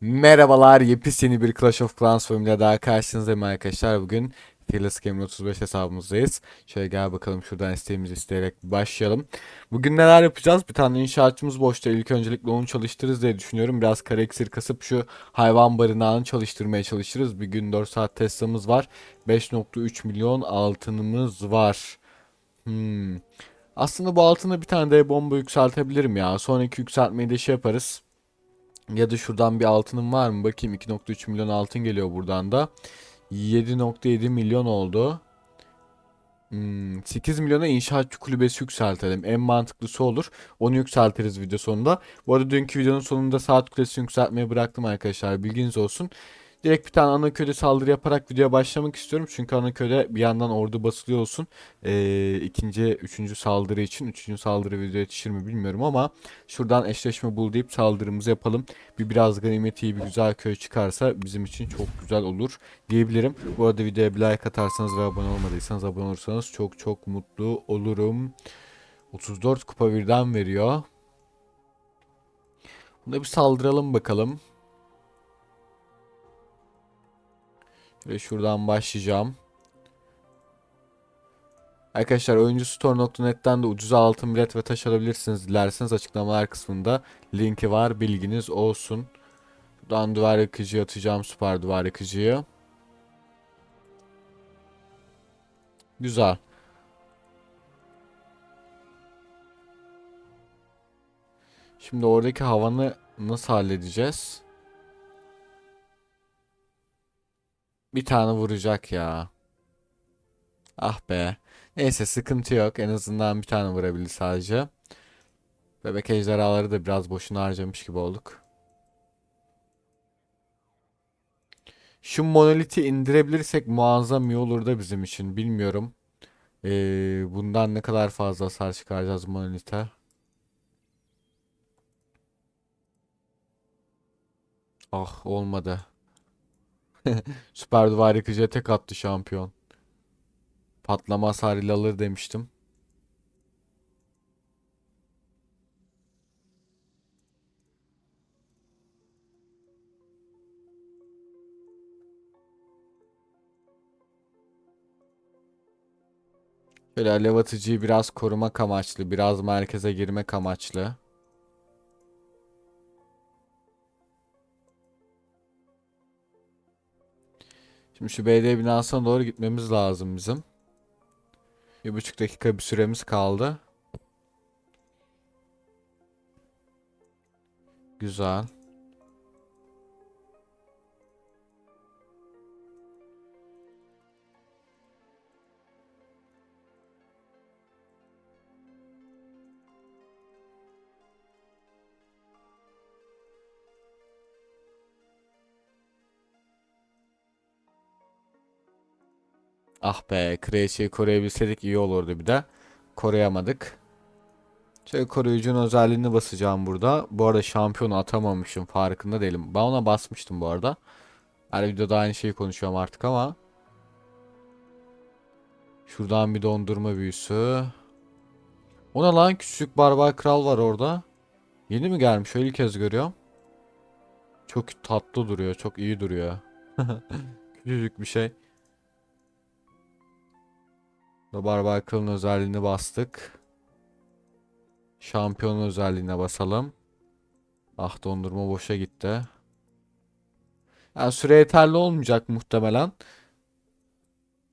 Merhabalar, yepyeni bir Clash of Clans bölümüyle daha karşınızdayım arkadaşlar. Bugün Fearless Gamer 35 hesabımızdayız. Şöyle gel bakalım şuradan isteğimizi isteyerek başlayalım. Bugün neler yapacağız? Bir tane inşaatçımız boşta. İlk öncelikle onu çalıştırırız diye düşünüyorum. Biraz kare iksir kasıp şu hayvan barınağını çalıştırmaya çalışırız. Bir gün 4 saat Tesla'mız var. 5.3 milyon altınımız var. Hmm. Aslında bu altına bir tane de bomba yükseltebilirim ya. Sonraki yükseltmeyi de şey yaparız. Ya da şuradan bir altınım var mı? Bakayım 2.3 milyon altın geliyor buradan da. 7.7 milyon oldu. Hmm, 8 milyona inşaatçı kulübesi yükseltelim. En mantıklısı olur. Onu yükseltiriz video sonunda. Bu arada dünkü videonun sonunda saat kulesini yükseltmeyi bıraktım arkadaşlar. Bilginiz olsun. Direkt bir tane ana köyde saldırı yaparak videoya başlamak istiyorum. Çünkü ana köyde bir yandan ordu basılıyor olsun. Ee, ikinci, üçüncü saldırı için. Üçüncü saldırı video yetişir mi bilmiyorum ama şuradan eşleşme bul deyip saldırımızı yapalım. Bir biraz ganimet iyi bir güzel köy çıkarsa bizim için çok güzel olur diyebilirim. Bu arada videoya bir like atarsanız ve abone olmadıysanız abone olursanız çok çok mutlu olurum. 34 kupa birden veriyor. Buna bir saldıralım bakalım. Ve şuradan başlayacağım. Arkadaşlar oyuncustore.net'ten de ucuza altın bilet ve taş alabilirsiniz dilerseniz açıklamalar kısmında linki var bilginiz olsun. Buradan duvar yakıcı atacağım süper duvar yakıcıyı. Güzel. Şimdi oradaki havanı nasıl halledeceğiz? Bir tane vuracak ya. Ah be. Neyse sıkıntı yok. En azından bir tane vurabildi sadece. Bebek ejderhaları da biraz boşuna harcamış gibi olduk. Şu monoliti indirebilirsek muazzam iyi olur da bizim için. Bilmiyorum. Ee, bundan ne kadar fazla hasar çıkaracağız monolite. Ah olmadı. Süper duvar yıkıcıya tek attı şampiyon. Patlama hasarıyla alır demiştim. Şöyle alev atıcıyı biraz korumak amaçlı, biraz merkeze girmek amaçlı. Şimdi şu belediye binasına doğru gitmemiz lazım bizim. Bir buçuk dakika bir süremiz kaldı. Güzel. Ah be, Kraliçeyi koruyabilseydik iyi olurdu bir de. Koruyamadık. Şöyle koruyucunun özelliğini basacağım burada. Bu arada şampiyonu atamamışım farkında değilim. Ben ona basmıştım bu arada. Her videoda aynı şeyi konuşuyorum artık ama. Şuradan bir dondurma büyüsü. Ona lan küçük barbar kral var orada. Yeni mi gelmiş? Öyle ilk kez görüyorum. Çok tatlı duruyor. Çok iyi duruyor. Küçücük bir şey. Barbar kralın özelliğini bastık. Şampiyonun özelliğine basalım. Ah dondurma boşa gitti. Yani süre yeterli olmayacak muhtemelen.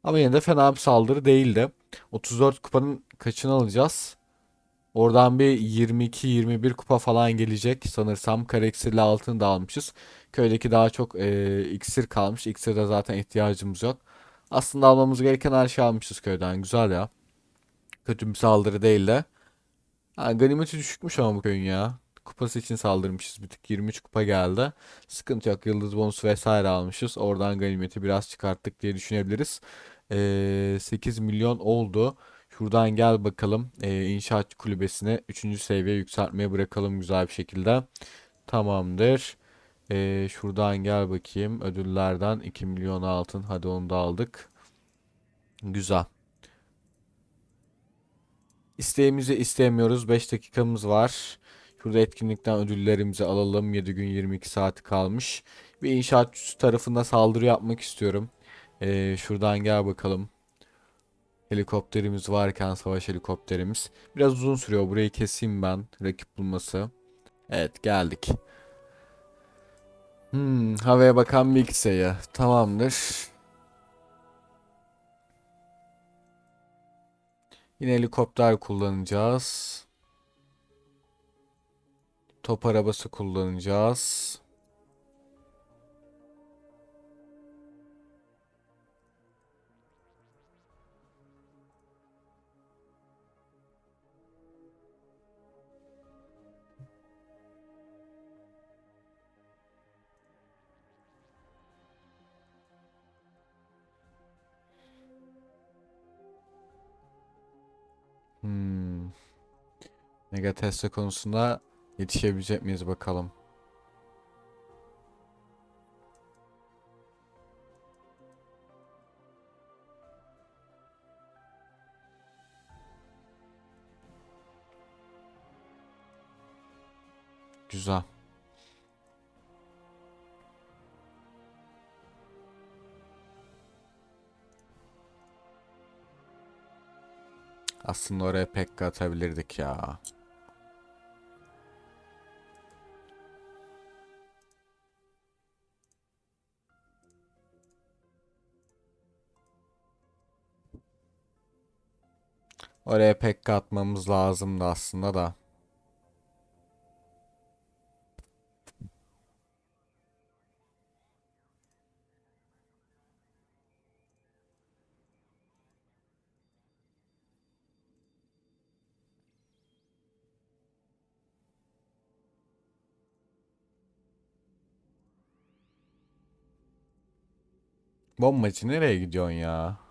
Ama yine de fena bir saldırı değildi. 34 kupanın kaçını alacağız? Oradan bir 22-21 kupa falan gelecek sanırsam. Kare iksirli altını da almışız. Köydeki daha çok e, iksir kalmış. İksirde zaten ihtiyacımız yok. Aslında almamız gereken her şeyi almışız köyden. Güzel ya. Kötü bir saldırı değil de. Ha, ganimeti düşükmüş ama bu köyün ya. Kupası için saldırmışız. Bir tık 23 kupa geldi. Sıkıntı yok. Yıldız bonusu vesaire almışız. Oradan ganimeti biraz çıkarttık diye düşünebiliriz. Ee, 8 milyon oldu. Şuradan gel bakalım. Ee, inşaat kulübesine 3. seviye yükseltmeye bırakalım güzel bir şekilde. Tamamdır. Ee, şuradan gel bakayım. Ödüllerden 2 milyon altın. Hadi onu da aldık. Güzel. İsteğimizi istemiyoruz. 5 dakikamız var. Şurada etkinlikten ödüllerimizi alalım. 7 gün 22 saati kalmış. Bir inşaatçı tarafında saldırı yapmak istiyorum. Ee, şuradan gel bakalım. Helikopterimiz varken savaş helikopterimiz. Biraz uzun sürüyor. Burayı keseyim ben. Rakip bulması. Evet geldik. Hmm, havaya bakan sayı. Tamamdır. Yine helikopter kullanacağız. Top arabası kullanacağız. Mega Tesla konusunda yetişebilecek miyiz bakalım. Güzel. Aslında oraya Pekka atabilirdik ya. Oraya Pekka atmamız lazımdı aslında da. Bombacı nereye gidiyorsun ya?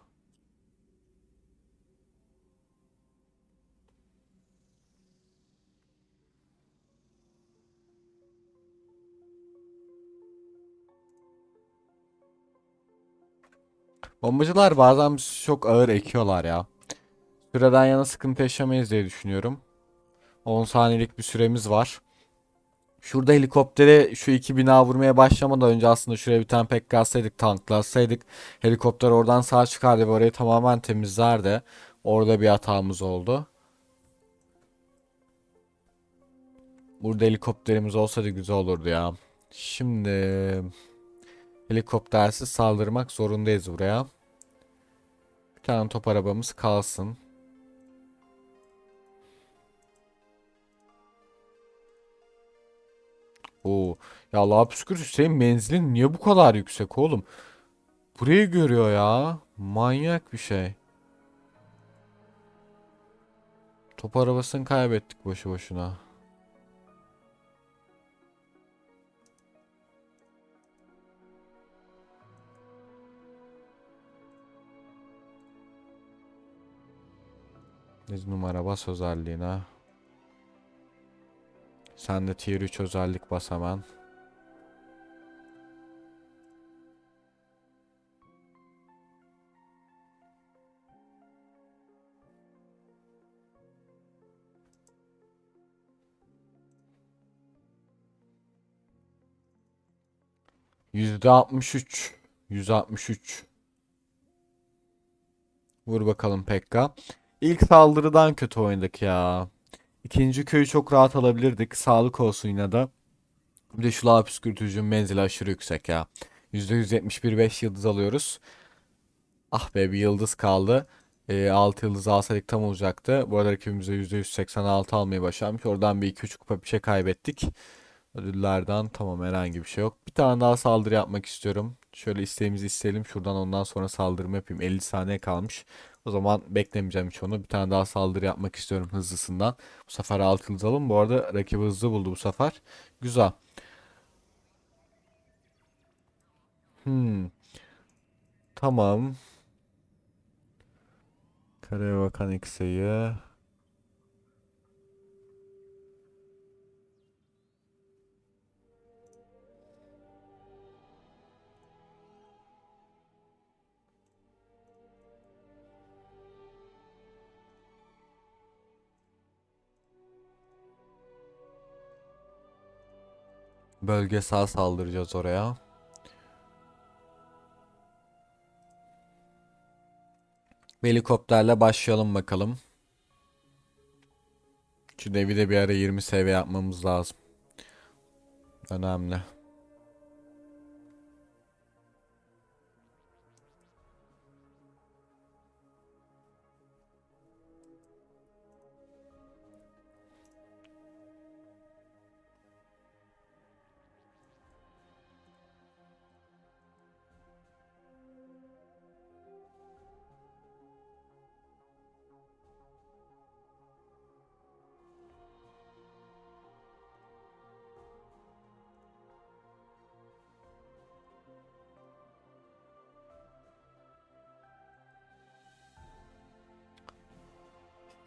Bombacılar bazen çok ağır ekiyorlar ya. Süreden yana sıkıntı yaşamayız diye düşünüyorum. 10 saniyelik bir süremiz var. Şurada helikoptere şu iki bina vurmaya başlamadan önce aslında şuraya bir tane pek gazsaydık tanklasaydık helikopter oradan sağ çıkardı ve orayı tamamen temizlerdi. Orada bir hatamız oldu. Burada helikopterimiz olsaydı güzel olurdu ya. Şimdi helikoptersiz saldırmak zorundayız buraya. Bir tane top arabamız kalsın. Oo. Ya Allah'a şükür Hüseyin menzilin niye bu kadar yüksek oğlum? Burayı görüyor ya. Manyak bir şey. Top arabasını kaybettik boşu boşuna. Biz numara bas özelliğine. Sen de tier 3 özellik bas hemen. Yüzde altmış üç. Yüzde altmış üç. Vur bakalım Pekka. İlk saldırıdan kötü oynadık ya. İkinci köyü çok rahat alabilirdik. Sağlık olsun yine de. Bir de şu lava püskürtücünün menzili aşırı yüksek ya. %171 5 yıldız alıyoruz. Ah be bir yıldız kaldı. E, 6 yıldız alsaydık tam olacaktı. Bu arada rakibimize %186 almayı başarmış. Oradan bir 2-3 kupa bir şey kaybettik. Ödüllerden tamam herhangi bir şey yok. Bir tane daha saldırı yapmak istiyorum. Şöyle isteğimizi isteyelim. Şuradan ondan sonra saldırımı yapayım. 50 saniye kalmış. O zaman beklemeyeceğim hiç onu. Bir tane daha saldırı yapmak istiyorum hızlısından. Bu sefer 6 yıldız alalım. Bu arada rakibi hızlı buldu bu sefer. Güzel. Hmm. Tamam. Karaya bakan Bölgesel saldıracağız oraya. Helikopterle başlayalım bakalım. Şu devi de bir ara 20 seviye yapmamız lazım. Önemli.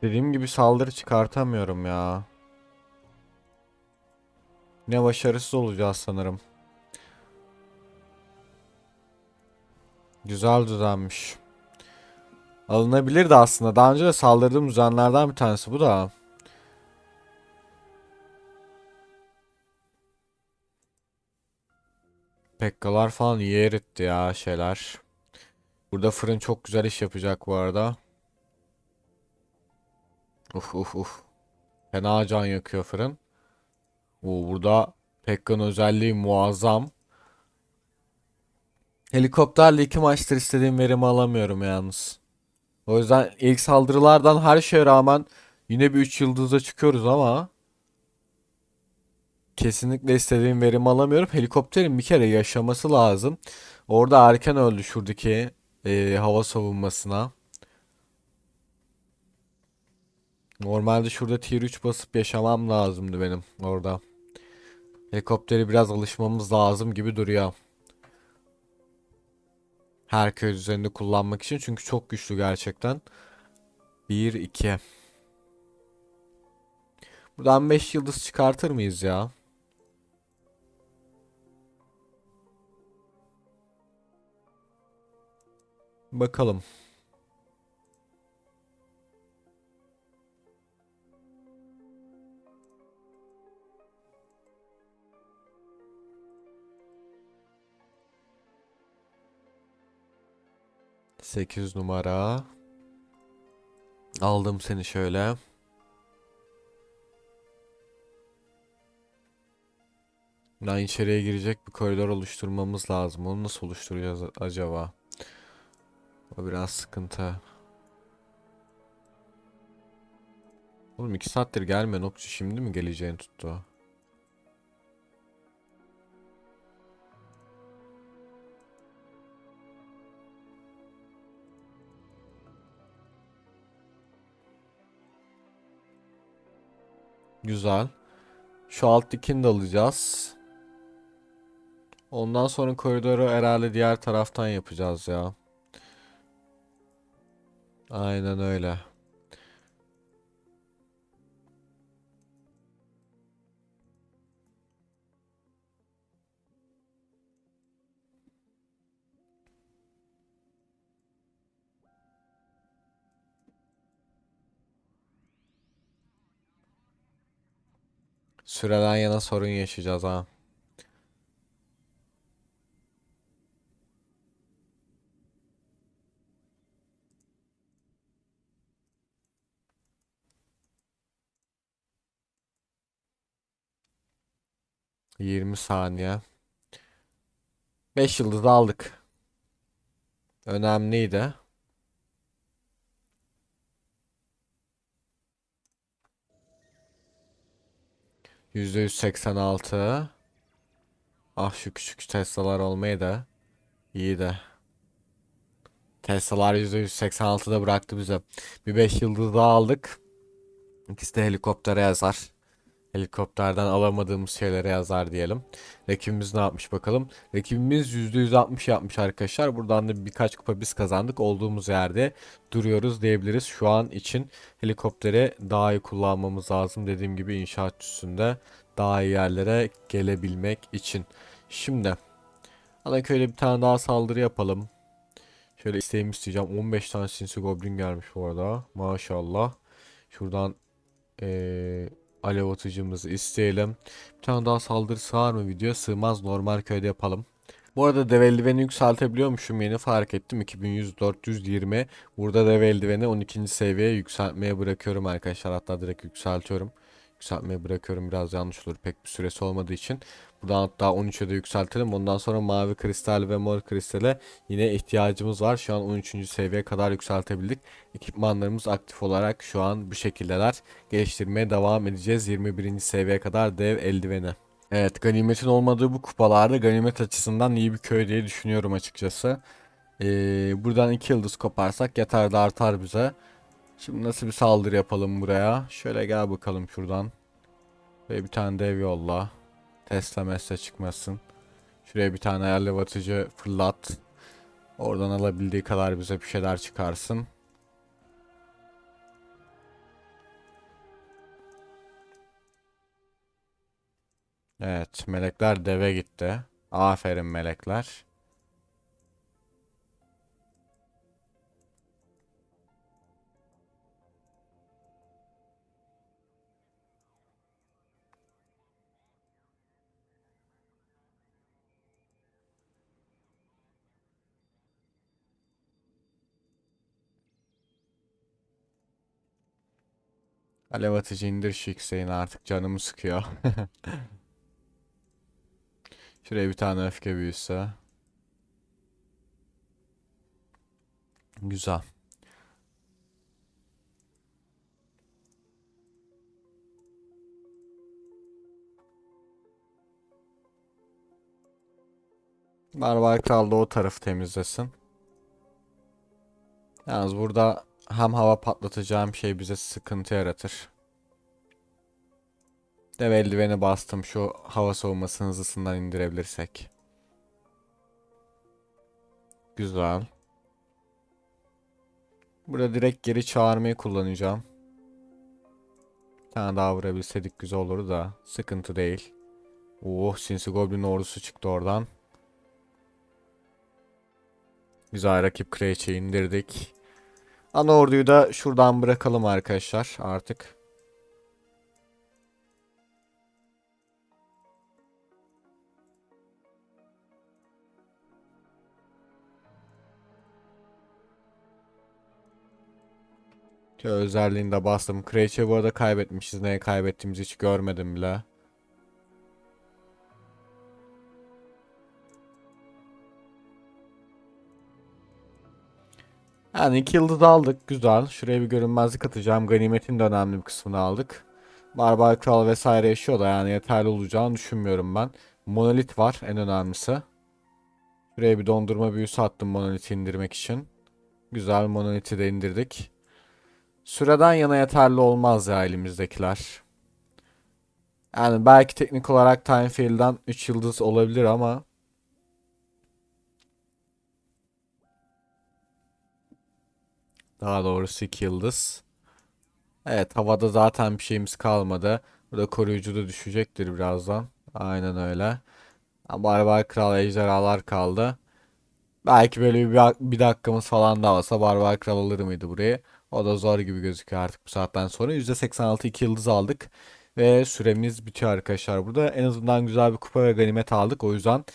Dediğim gibi saldırı çıkartamıyorum ya. Ne başarısız olacağız sanırım. Güzel düzenmiş. Alınabilirdi aslında. Daha önce de saldırdığım düzenlerden bir tanesi bu da. Pekkalar falan iyi eritti ya şeyler. Burada fırın çok güzel iş yapacak bu arada. Uf uf uf. Fena can yakıyor fırın. Oo, burada Pekka'nın özelliği muazzam. Helikopterle iki maçtır istediğim verimi alamıyorum yalnız. O yüzden ilk saldırılardan her şeye rağmen yine bir 3 yıldıza çıkıyoruz ama kesinlikle istediğim verimi alamıyorum. Helikopterin bir kere yaşaması lazım. Orada erken öldü şuradaki e, hava savunmasına. Normalde şurada tier 3 basıp yaşamam lazımdı benim orada. Helikopteri biraz alışmamız lazım gibi duruyor. Her köy üzerinde kullanmak için çünkü çok güçlü gerçekten. 1 2 Buradan 5 yıldız çıkartır mıyız ya? Bakalım. Sekiz numara. Aldım seni şöyle. Buradan içeriye girecek bir koridor oluşturmamız lazım. Onu nasıl oluşturacağız acaba? O biraz sıkıntı. Oğlum iki saattir gelme Nokçu şimdi mi geleceğini tuttu? Güzel. Şu alttakini de alacağız. Ondan sonra koridoru herhalde diğer taraftan yapacağız ya. Aynen öyle. Süreden yana sorun yaşayacağız ha. Yirmi saniye. Beş yıldız aldık. Önemliydi. Yüzde yüz seksen altı. Ah şu küçük Tesla'lar olmayı da iyi de. Tesla'lar %186'da bıraktı bize. Bir 5 yıldız daha aldık. İkisi de helikoptere yazar. Helikopterden alamadığımız şeylere yazar diyelim. Rakibimiz ne yapmış bakalım. Rakibimiz %160 yapmış arkadaşlar. Buradan da birkaç kupa biz kazandık. Olduğumuz yerde duruyoruz diyebiliriz. Şu an için helikopteri daha iyi kullanmamız lazım. Dediğim gibi inşaat üstünde daha iyi yerlere gelebilmek için. Şimdi Anaköy'de bir tane daha saldırı yapalım. Şöyle isteğimi isteyeceğim. 15 tane sinsi goblin gelmiş bu arada. Maşallah. Şuradan ee, alev atıcımızı isteyelim. Bir tane daha saldırı sığar mı video? Sığmaz normal köyde yapalım. Bu arada dev eldiveni yükseltebiliyormuşum yeni fark ettim 2100 420 burada dev eldiveni 12. seviyeye yükseltmeye bırakıyorum arkadaşlar hatta direkt yükseltiyorum yükseltmeye bırakıyorum biraz yanlış olur pek bir süresi olmadığı için buradan hatta 13'e de yükseltelim ondan sonra mavi kristal ve mor kristale yine ihtiyacımız var şu an 13. seviyeye kadar yükseltebildik ekipmanlarımız aktif olarak şu an bu şekildeler geliştirmeye devam edeceğiz 21. seviyeye kadar dev eldiveni Evet ganimetin olmadığı bu kupalarda ganimet açısından iyi bir köy diye düşünüyorum açıkçası. Ee, buradan iki yıldız koparsak yeter de artar bize. Şimdi nasıl bir saldırı yapalım buraya? Şöyle gel bakalım şuradan. Ve bir tane dev yolla. Tesla mesle çıkmasın. Şuraya bir tane alev atıcı fırlat. Oradan alabildiği kadar bize bir şeyler çıkarsın. Evet, melekler deve gitti. Aferin melekler. Alev atıcı indir şu yükseğini artık canımı sıkıyor. Şuraya bir tane öfke büyüsü. Güzel. Barbar Kral o tarafı temizlesin. Yalnız burada hem hava patlatacağım şey bize sıkıntı yaratır. Dev eldiveni bastım şu hava soğumasını hızlısından indirebilirsek. Güzel. Burada direkt geri çağırmayı kullanacağım. Bir tane daha vurabilseydik güzel olurdu da sıkıntı değil. Oh Sinsi Goblin ordusu çıktı oradan. Güzel rakip Kreç'i indirdik. Ana orduyu da şuradan bırakalım arkadaşlar artık. Özelliğini de bastım. Kreç'i bu arada kaybetmişiz. Neye kaybettiğimizi hiç görmedim bile. Yani iki yıldız aldık. Güzel. Şuraya bir görünmezlik atacağım. Ganimetin de önemli bir kısmını aldık. Barbar Kral vesaire yaşıyor da yani yeterli olacağını düşünmüyorum ben. Monolit var en önemlisi. Şuraya bir dondurma büyüsü attım monoliti indirmek için. Güzel monoliti de indirdik. Süreden yana yeterli olmaz ya elimizdekiler. Yani belki teknik olarak Timefield'dan 3 yıldız olabilir ama daha doğrusu 2 yıldız. Evet havada zaten bir şeyimiz kalmadı. Burada koruyucu da düşecektir birazdan. Aynen öyle. Barbar Kral ejderhalar kaldı. Belki böyle bir, bir dakikamız falan daha olsa Barbar Kral alır mıydı burayı? O da zor gibi gözüküyor artık bu saatten sonra. %86 2 yıldız aldık. Ve süremiz bitiyor arkadaşlar. Burada en azından güzel bir kupa ve ganimet aldık. O yüzden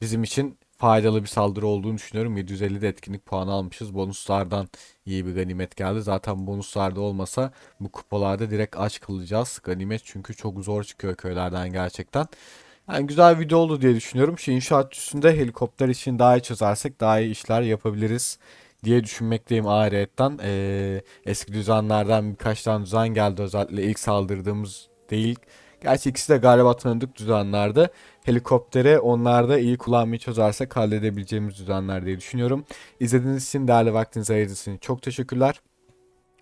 bizim için faydalı bir saldırı olduğunu düşünüyorum. 750 de etkinlik puanı almışız. Bonuslardan iyi bir ganimet geldi. Zaten bonuslarda olmasa bu kupalarda direkt aç kalacağız. Ganimet çünkü çok zor çıkıyor köylerden gerçekten. Yani güzel video oldu diye düşünüyorum. Şu inşaat üstünde helikopter için daha iyi çözersek daha iyi işler yapabiliriz diye düşünmekteyim ahiretten. Ee, eski düzenlerden birkaç tane düzen geldi özellikle ilk saldırdığımız değil. Gerçi ikisi de galiba tanıdık düzenlerde. Helikoptere onlarda iyi kullanmayı çözersek halledebileceğimiz düzenler diye düşünüyorum. İzlediğiniz için değerli vaktinizi ayırdığınız için çok teşekkürler.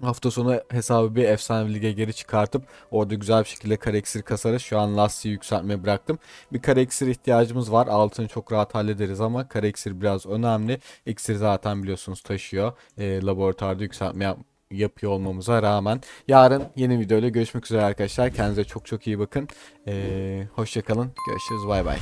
Hafta sonu hesabı bir efsane lige geri çıkartıp orada güzel bir şekilde kare iksir kasarız. Şu an lastiği yükseltmeye bıraktım. Bir kare iksir ihtiyacımız var. Altını çok rahat hallederiz ama kare iksir biraz önemli. İksir zaten biliyorsunuz taşıyor. E, laboratuvarda yükseltme yap yapıyor olmamıza rağmen. Yarın yeni videoyla görüşmek üzere arkadaşlar. Kendinize çok çok iyi bakın. E, Hoşçakalın. Görüşürüz. Bay bay.